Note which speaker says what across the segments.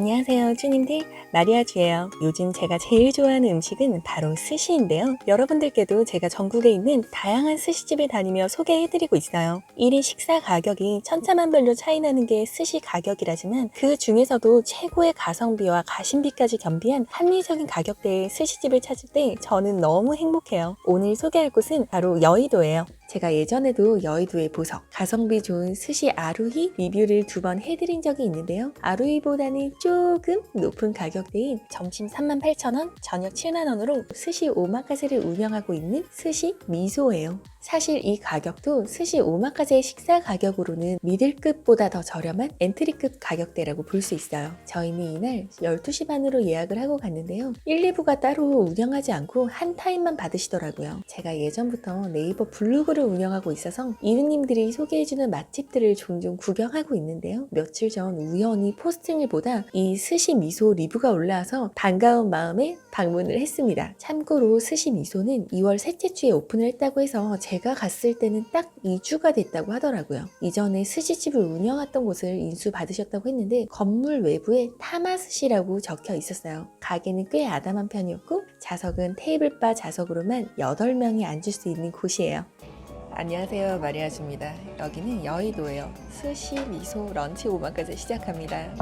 Speaker 1: 안녕하세요, 주님들. 마리아 주예요. 요즘 제가 제일 좋아하는 음식은 바로 스시인데요. 여러분들께도 제가 전국에 있는 다양한 스시집을 다니며 소개해드리고 있어요. 1인 식사 가격이 천차만별로 차이나는 게 스시 가격이라지만 그 중에서도 최고의 가성비와 가심비까지 겸비한 합리적인 가격대의 스시집을 찾을 때 저는 너무 행복해요. 오늘 소개할 곳은 바로 여의도예요. 제가 예전에도 여의도의 보석, 가성비 좋은 스시 아루히 리뷰를 두 번 해드린 적이 있는데요. 아루히보다는 조금 높은 가격 대인 점심 38,000원, 저녁 7만원으로 스시 오마카세를 운영하고 있는 스시 미소예요. 사실 이 가격도 스시 오마카세 식사 가격으로는 미들급보다 더 저렴한 엔트리급 가격대라고 볼 수 있어요. 저희는 이날 12시 반으로 예약을 하고 갔는데요. 1, 2부가 따로 운영하지 않고 한 타임만 받으시더라고요. 제가 예전부터 네이버 블로그를 운영하고 있어서 이웃님들이 소개해주는 맛집들을 종종 구경하고 있는데요. 며칠 전 우연히 포스팅을 보다 이 스시 미소 리뷰가 올라와서 반가운 마음에 방문을 했습니다. 참고로 스시 미소는 2월 셋째 주에 오픈을 했다고 해서 제가 갔을 때는 딱 2주가 됐다고 하더라고요. 이전에 스시집을 운영했던 곳을 인수받으셨다고 했는데 건물 외부에 타마스시라고 적혀 있었어요. 가게는 꽤 아담한 편이었고 좌석은 테이블바 좌석으로만 8명이 앉을 수 있는 곳이에요. 안녕하세요 마리아주입니다. 여기는 여의도예요. 스시 미소 런치 오마까지 시작합니다.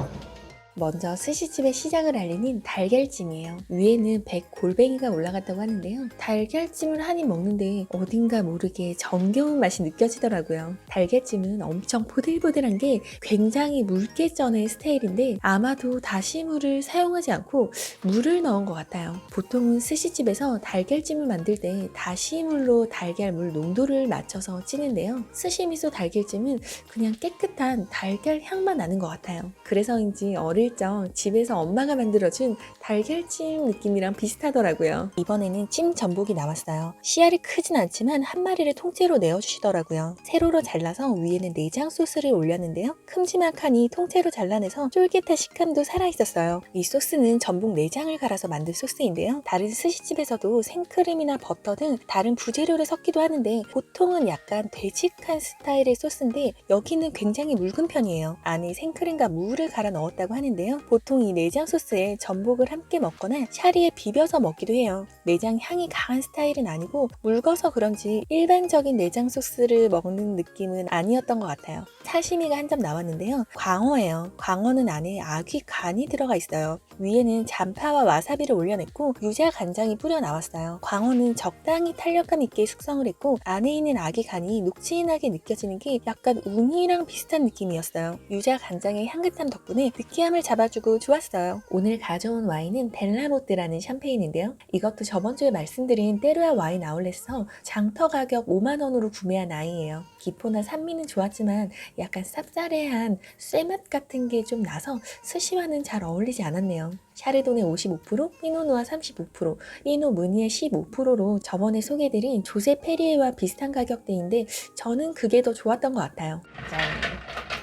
Speaker 1: 먼저 스시집의 시작을 알리는 달걀찜이에요. 위에는 백 골뱅이가 올라갔다고 하는데요. 달걀찜을 한 입 먹는데 어딘가 모르게 정겨운 맛이 느껴지더라고요. 달걀찜은 엄청 보들보들한 게 굉장히 묽게 쪄낸 스타일인데 아마도 다시물을 사용하지 않고 물을 넣은 것 같아요. 보통은 스시집에서 달걀찜을 만들 때 다시물로 달걀물 농도를 맞춰서 찌는데요. 스시미소 달걀찜은 그냥 깨끗한 달걀 향만 나는 것 같아요. 그래서인지 어릴 적 집에서 엄마가 만들어준 달걀찜 느낌이랑 비슷하더라고요. 이번에는 찜 전복이 나왔어요. 씨알이 크진 않지만 한 마리를 통째로 내어주시더라고요. 세로로 잘라서 위에는 내장 소스를 올렸는데요. 큼지막하니 통째로 잘라내서 쫄깃한 식감도 살아있었어요. 이 소스는 전복 내장을 갈아서 만든 소스인데요. 다른 스시집에서도 생크림이나 버터 등 다른 부재료를 섞기도 하는데 보통은 약간 되직한 스타일의 소스인데 여기는 굉장히 묽은 편이에요. 안에 생크림과 무를 갈아 넣었다고 하는데 요. 보통 이 내장 소스에 전복을 함께 먹거나 샤리에 비벼서 먹기도 해요. 내장 향이 강한 스타일은 아니고 묽어서 그런지 일반적인 내장 소스를 먹는 느낌은 아니었던 것 같아요. 사시미가 한 점 나왔는데요. 광어예요. 광어는 안에 아귀 간이 들어가 있어요. 위에는 잔파와 와사비를 올려냈고 유자 간장이 뿌려 나왔어요. 광어는 적당히 탄력감 있게 숙성을 했고 안에 있는 아귀 간이 녹진하게 느껴지는 게 약간 우니랑 비슷한 느낌이었어요. 유자 간장의 향긋함 덕분에 느끼함을 잡아주고 좋았어요. 오늘 가져온 와인은 델라모트라는 샴페인인데요. 이것도 저번 주에 말씀드린 때르야 와인 아울렛에서 장터 가격 5만 원으로 구매한 아이예요. 기포나 산미는 좋았지만 약간 쌉싸래한 쇠맛 같은 게 좀 나서 스시와는 잘 어울리지 않았네요. 샤르도네 55%, 피노누아 35%, 피노 무니에 15%로 저번에 소개해드린 조세 페리에와 비슷한 가격대인데 저는 그게 더 좋았던 것 같아요. 짠.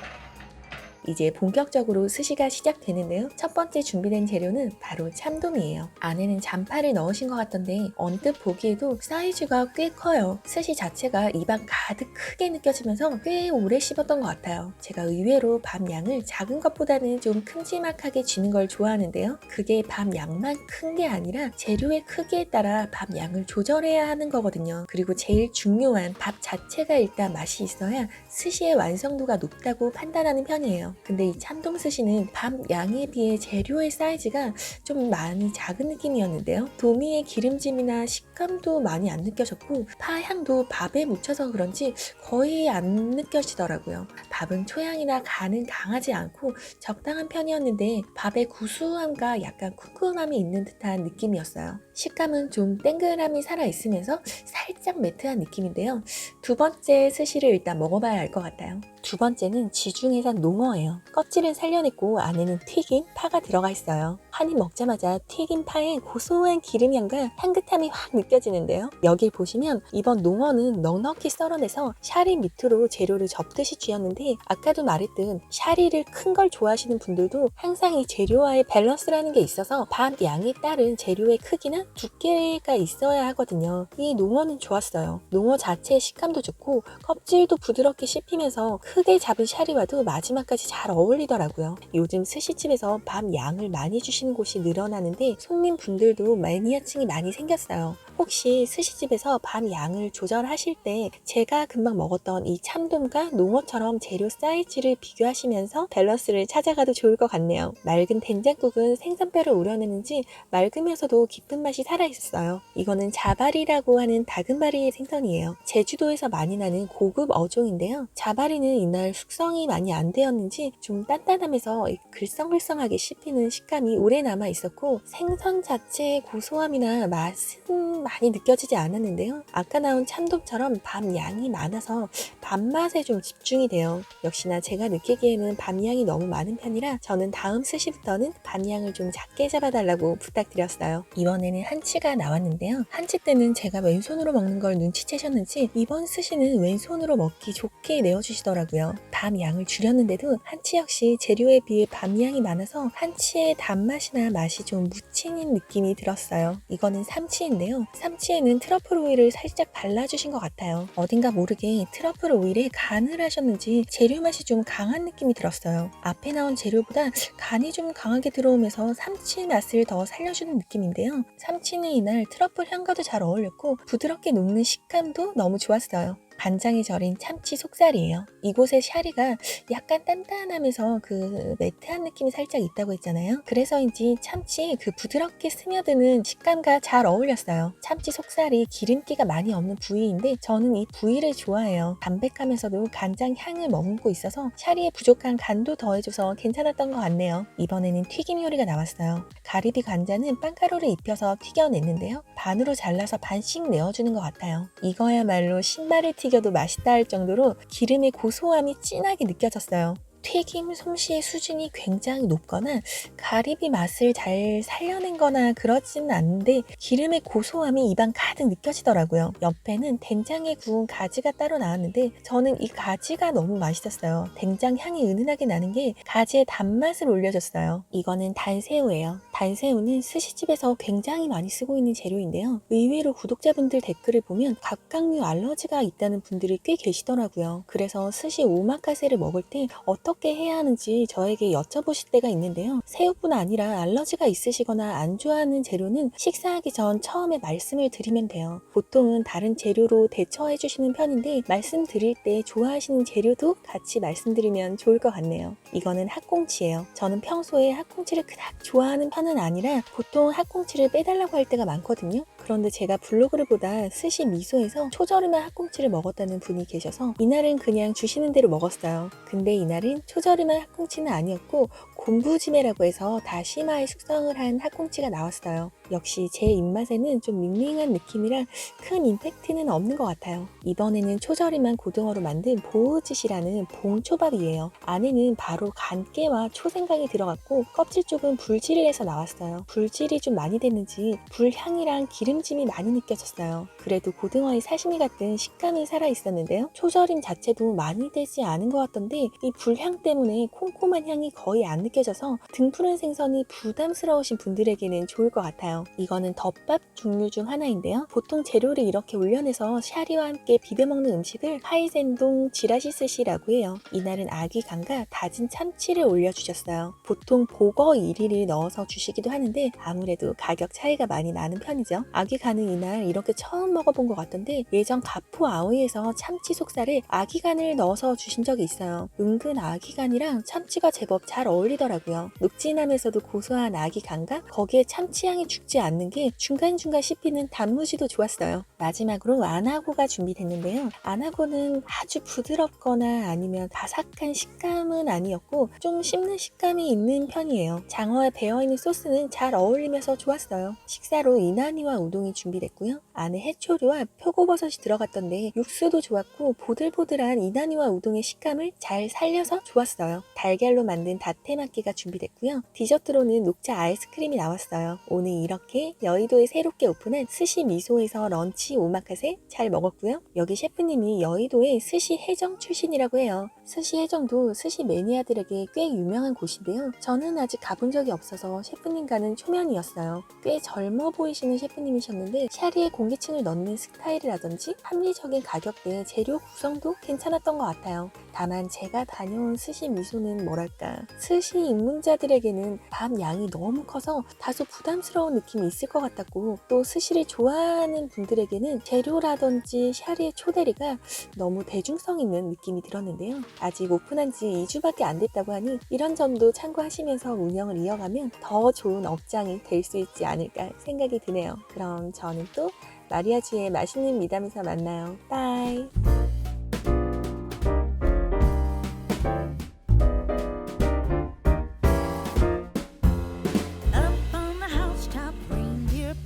Speaker 1: 이제 본격적으로 스시가 시작되는데요. 첫 번째 준비된 재료는 바로 참돔이에요. 안에는 잔파를 넣으신 것 같던데 언뜻 보기에도 사이즈가 꽤 커요. 스시 자체가 입안 가득 크게 느껴지면서 꽤 오래 씹었던 것 같아요. 제가 의외로 밥 양을 작은 것보다는 좀 큼지막하게 쥐는 걸 좋아하는데요. 그게 밥 양만 큰 게 아니라 재료의 크기에 따라 밥 양을 조절해야 하는 거거든요. 그리고 제일 중요한 밥 자체가 일단 맛이 있어야 스시의 완성도가 높다고 판단하는 편이에요. 근데 이 참돔 스시는 밥 양에 비해 재료의 사이즈가 좀 많이 작은 느낌이었는데요. 도미의 기름짐이나 식감도 많이 안 느껴졌고 파 향도 밥에 묻혀서 그런지 거의 안 느껴지더라고요. 밥은 초향이나 간은 강하지 않고 적당한 편이었는데 밥의 구수함과 약간 쿰쿰함이 있는 듯한 느낌이었어요. 식감은 좀 땡그람이 살아있으면서 살짝 매트한 느낌인데요. 두 번째 스시를 일단 먹어봐야 알 것 같아요. 두 번째는 지중해산 농어예요. 껍질은 살려냈고 안에는 튀긴 파가 들어가 있어요. 한 입 먹자마자 튀긴 파의 고소한 기름향과 향긋함이 확 느껴지는데요. 여길 보시면 이번 농어는 넉넉히 썰어내서 샤리 밑으로 재료를 접듯이 쥐었는데 아까도 말했듯 샤리를 큰 걸 좋아하시는 분들도 항상 이 재료와의 밸런스라는 게 있어서 밥 양에 따른 재료의 크기나 두께가 있어야 하거든요. 이 농어는 좋았어요. 농어 자체의 식감도 좋고 껍질도 부드럽게 씹히면서 크게 잡은 샤리와도 마지막까지 잘 어울리더라고요. 요즘 스시집에서 밥 양을 많이 주시는 곳이 늘어나는데 손님분들도 매니아층이 많이 생겼어요. 혹시 스시집에서 밥 양을 조절하실 때 제가 금방 먹었던 이 참돔과 농어처럼 재료 사이즈를 비교하시면서 밸런스를 찾아가도 좋을 것 같네요. 맑은 된장국은 생선뼈를 우려내는지 맑으면서도 깊은 맛이 살아있었어요. 이거는 자바리라고 하는 다금바리의 생선이에요. 제주도에서 많이 나는 고급 어종인데요. 자바리는 이날 숙성이 많이 안 되었는지 좀 단단하면서 글썽글썽하게 씹히는 식감이 오래 남아 있었고 생선 자체의 고소함이나 맛은 많이 느껴지지 않았는데요. 아까 나온 참돔처럼 밤 양이 많아서 밥맛에 좀 집중이 돼요. 역시나 제가 느끼기에는 밤 양이 너무 많은 편이라 저는 다음 스시부터는 밤 양을 좀 작게 잡아달라고 부탁드렸어요. 이번에는 한치가 나왔는데요. 한치 때는 제가 왼손으로 먹는 걸 눈치채셨는지 이번 스시는 왼손으로 먹기 좋게 내어주시더라고요. 밤 양을 줄였는데도 한치 역시 재료에 비해 밤 양이 많아서 한치의 단맛이나 맛이 좀 묻히는 느낌이 들었어요. 이거는 삼치인데요. 삼치에는 트러플 오일을 살짝 발라주신 것 같아요. 어딘가 모르게 트러플 오일에 간을 하셨는지 재료 맛이 좀 강한 느낌이 들었어요. 앞에 나온 재료보다 간이 좀 강하게 들어오면서 삼치 맛을 더 살려주는 느낌인데요. 삼치는 이날 트러플 향과도 잘 어울렸고 부드럽게 녹는 식감도 너무 좋았어요. 간장에 절인 참치 속살이에요. 이곳의 샤리가 약간 단단하면서 그 매트한 느낌이 살짝 있다고 했잖아요. 그래서인지 참치 그 부드럽게 스며드는 식감과 잘 어울렸어요. 참치 속살이 기름기가 많이 없는 부위인데 저는 이 부위를 좋아해요. 담백하면서도 간장 향을 머금고 있어서 샤리에 부족한 간도 더해줘서 괜찮았던 것 같네요. 이번에는 튀김 요리가 나왔어요. 가리비 관자는 빵가루를 입혀서 튀겨냈는데요. 반으로 잘라서 반씩 내어주는 것 같아요. 이거야말로 신발을 튀 겨도 맛있다 할 정도로 기름의 고소함이 진하게 느껴졌어요. 튀김 솜씨의 수준이 굉장히 높거나 가리비 맛을 잘 살려낸 거나 그러지는 않는데 기름의 고소함이 입안 가득 느껴지더라고요. 옆에는 된장에 구운 가지가 따로 나왔는데 저는 이 가지가 너무 맛있었어요. 된장 향이 은은하게 나는 게 가지의 단맛을 올려줬어요. 이거는 단새우예요. 단새우는 스시집에서 굉장히 많이 쓰고 있는 재료인데요. 의외로 구독자분들 댓글을 보면 각각류 알러지가 있다는 분들이 꽤 계시더라고요. 그래서 스시 오마카세를 먹을 때 어떻게 해야 하는지 저에게 여쭤보실 때가 있는데요. 새우뿐 아니라 알러지가 있으시거나 안 좋아하는 재료는 식사하기 전 처음에 말씀을 드리면 돼요. 보통은 다른 재료로 대처해 주시는 편인데 말씀드릴 때 좋아하시는 재료도 같이 말씀드리면 좋을 것 같네요. 이거는 핫꽁치예요. 저는 평소에 핫꽁치를 그닥 좋아하는 편은 아니라 보통 핫꽁치를 빼달라고 할 때가 많거든요. 그런데 제가 블로그를 보다 스시 미소에서 초저름한 핫꽁치를 먹었다는 분이 계셔서 이날은 그냥 주시는 대로 먹었어요. 근데 이날은 초저름한 핫꽁치는 아니었고 곰부지메라고 해서 다시마에 숙성을 한 핫꽁치가 나왔어요. 역시 제 입맛에는 좀 밍밍한 느낌이라 큰 임팩트는 없는 것 같아요. 이번에는 초저림한 고등어로 만든 보우짓이라는 봉초밥이에요. 안에는 바로 간깨와 초생강이 들어갔고 껍질 쪽은 불질을 해서 나왔어요. 불질이 좀 많이 됐는지 불향이랑 기름짐이 많이 느껴졌어요. 그래도 고등어의 사시미 같은 식감이 살아 있었는데요. 초절임 자체도 많이 되지 않은 것 같던데 이 불향 때문에 콤콤한 향이 거의 안 느껴져서 등푸른 생선이 부담스러우신 분들에게는 좋을 것 같아요. 이거는 덮밥 종류 중 하나인데요. 보통 재료를 이렇게 올려내서 샤리와 함께 비벼 먹는 음식을 하이센동 지라시 스시라고 해요. 이날은 아귀 간과 다진 참치를 올려주셨어요. 보통 보거 1위를 넣어서 주시기도 하는데 아무래도 가격 차이가 많이 나는 편이죠. 아귀 간은 이날 이렇게 처음 먹어본 것 같던데 예전 가포 아오이에서 참치 속살에 아귀 간을 넣어서 주신 적이 있어요. 은근 아귀 간이랑 참치가 제법 잘 어울리 더라고요. 묵진하면서도 고소한 아귀 간과 거기에 참치 향이 죽지 않는 게 중간중간 씹히는 단무지도 좋았어요. 마지막으로 안하고가 준비됐는데요. 안하고는 아주 부드럽거나 아니면 바삭한 식감은 아니었고 좀 씹는 식감이 있는 편이에요. 장어에 배어있는 소스는 잘 어울리면서 좋았어요. 식사로 이나니와 우동 우동이 준비됐고요. 안에 해초류와 표고버섯이 들어갔던데 육수도 좋았고 보들보들한 이나니와 우동의 식감을 잘 살려서 좋았어요. 달걀로 만든 다테마 키가 준비됐고요. 디저트로는 녹차 아이스크림이 나왔어요. 오늘 이렇게 여의도에 새롭게 오픈한 스시 미소에서 런치 오마카세 잘 먹었고요. 여기 셰프님이 여의도의 스시 해정 출신이라고 해요. 스시 해정도 스시 매니아들에게 꽤 유명한 곳인데요. 저는 아직 가본 적이 없어서 셰프님과는 초면이었어요. 꽤 젊어 보이시는 셰프님이셨는데 샤리에 공기층을 넣는 스타일이라든지 합리적인 가격대에 재료 구성도 괜찮았던 것 같아요. 다만 제가 다녀온 스시 미소는 뭐랄까 스시 입문자들에게는 밥 양이 너무 커서 다소 부담스러운 느낌이 있을 것 같았고 또 스시를 좋아하는 분들에게는 재료라든지 샤리의 초대리가 너무 대중성 있는 느낌이 들었는데요. 아직 오픈한 지 2주밖에 안 됐다고 하니 이런 점도 참고하시면서 운영을 이어가면 더 좋은 업장이 될 수 있지 않을까 생각이 드네요. 그럼 저는 또 마리아주의 맛있는 미담에서 만나요. 빠이!